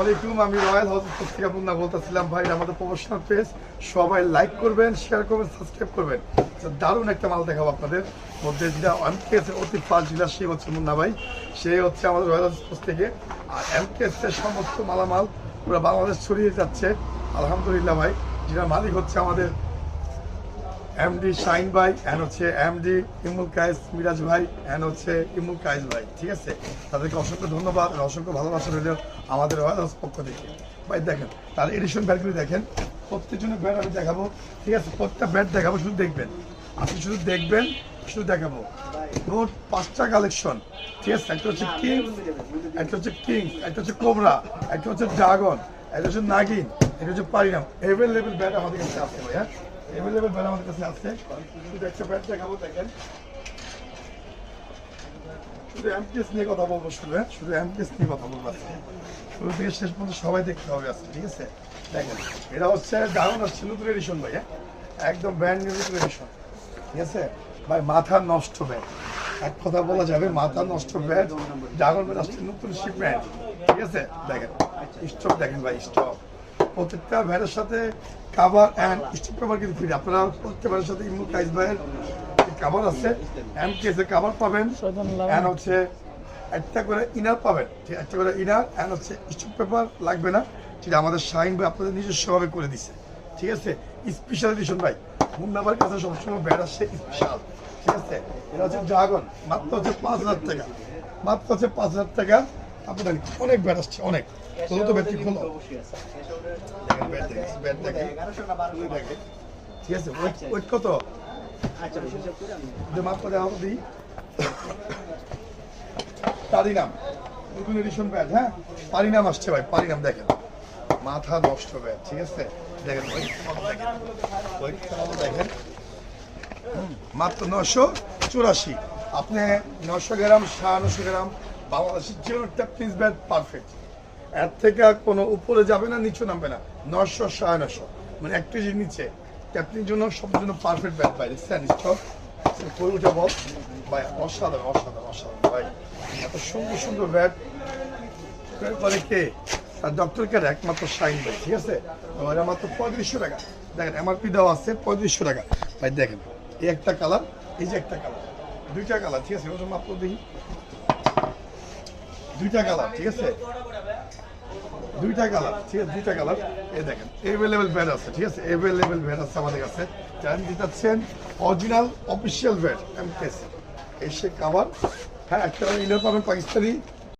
আলাইকুম। আমি রয়্যাল থেকে মুন্না ভাই, আমাদের সবাই লাইক করবেন শেয়ার করবেন সাবস্ক্রাইব করবেন। একটা মাল দেখাবো আপনাদের মধ্যে অতি মুন্না ভাই। সে হচ্ছে আমাদের রয়্যাল থেকে। আর সমস্ত মালামাল পুরো বাংলাদেশ ছড়িয়ে যাচ্ছে। আলহামদুলিল্লাহ ভাই যেটা মালিক হচ্ছে আমাদের এমডি শাইন ভাই এন্ড হচ্ছে এমডি ইমুল কায়েস মিরাজ ভাই এন্ড হচ্ছে ইমুল কায়েস ভাই, ঠিক আছে? তাদেরকে অসংখ্য ধন্যবাদ আর অসংখ্য ভালোবাসা রইল আমাদের রয়্যাল পক্ষ থেকে। ভাই, দেখেন, তার এডিশন ব্যাটগুলি দেখেন। প্রত্যেকজনের ব্যাট আমি দেখাবো, ঠিক আছে? প্রত্যেকটা ব্যাট দেখাবো, শুধু দেখবেন। আপনি শুধু দেখবেন, শুধু দেখাবো। মোট পাঁচটা কালেকশন ঠিক আছে? একটা হচ্ছে কিং একটা হচ্ছে কিং একটা হচ্ছে কোবরা একটা হচ্ছে ড্রাগন একটা হচ্ছে নাগিন একটা হচ্ছে পারিনাম এভেলেবেল ব্যাট আমাদের কাছে আছে ভাই হ্যাঁ এভেলেবেল ব্যাট আমাদের কাছে আছে। শুধু একটা ব্যাট দেখাবো, দেখেন। শুধু নিয়ে কথা বলব শুধু হ্যাঁ? শুধু নিয়ে কথা বলব শেষ সবাই দেখতে ঠিক আছে? দেখেন, এটা হচ্ছে আসছে নতুন ভাই হ্যাঁ? একদম ঠিক আছে? ভাই, মাথা নষ্ট ব্যাট এক কথা বলা যাবে, মাথা নষ্ট ব্যাট ড্রাগন ব্যাট আসছে নতুন শিপমেন্ট ঠিক আছে? দেখেন স্টক দেখেন ভাই স্টক প্রত্যেকটা ব্যাটের সাথে কাভার অ্যান্ড স্টিক পেপার কিন্তু ফ্রি আপনারা প্রত্যেকটা ব্যাটের সাথে ইমু কাইজ ভাইয়ের কাভার আছে এম কেসের কাভার পাবেন অ্যান্ড হচ্ছে একটা করে ইনার পাবেন। ঠিক একটা করে ইনার অ্যান্ড হচ্ছে স্টিক পেপার লাগবে না। ঠিক আমাদের শাইন ভাই আপনাদের নিজস্বভাবে করে দিছে। ঠিক আছে? স্পেশাল এডিশন ভাই। মুন্নাবার কাছে সবসময় ব্যাট আসছে স্পেশাল ঠিক আছে? এটা হচ্ছে ড্রাগন মাত্র হচ্ছে পাঁচ হাজার টাকা। মাত্র হচ্ছে পাঁচ হাজার টাকা। অনেক ব্যাট আসছে, অনেক। তো ঠিক আছে ওয়েট কত? হবে দিই। পারিনাম নতুন এডিশন ব্যাট হ্যাঁ? পারিনাম আসছে ভাই পারিনাম দেখেন। মাথা নষ্ট ব্যাট ঠিক আছে? দেখেন দেখেন। মাত্র নশো চুরাশি। আপনি নশো গ্রাম, সাড়ে নশো গ্রাম বাংলাদেশের যে কোনো ট্যাপটিস ব্যাট পারফেক্ট এর থেকে কোনো উপরে যাবে না, নিচু নামবে না। নশো সাড়ে নশো মানে এক কেজির নিচে। ক্যাপ্টেনের জন্য সব জন্য পারফেক্ট ব্যাট ভাই। দেখছেন স্টক কই উঠে বল? ভাই, অসাধারণ অসাধারণ অসাধারণ, ভাই। এত সুন্দর সুন্দর ব্যাট করে কে? আর ডক্টর কেয়ার একমাত্র শাইন ভাই, ঠিক আছে? ওরা মাত্র পঁয়ত্রিশশো টাকা। দেখেন এমআরপি দেওয়া আছে, পঁয়ত্রিশশো টাকা। ভাই, দেখেন, এই একটা কালার এই যে একটা কালার দুইটা কালার ঠিক আছে? ওটা মাত্র দেখি। দুইটা কালার, ঠিক আছে? দুইটা কালার, ঠিক আছে? দুইটা কালার। এই দেখেন এভেলেবেল ব্যাড আছে, ঠিক আছে? এভেলেবেল ব্যাড আছে আমাদের কাছে। চান দিতেছেন অরিজিনাল অফিসিয়াল ব্যাড এমকেস এসে কাবার হ্যাঁ একটা ইনার পাবেন পাকিস্তানি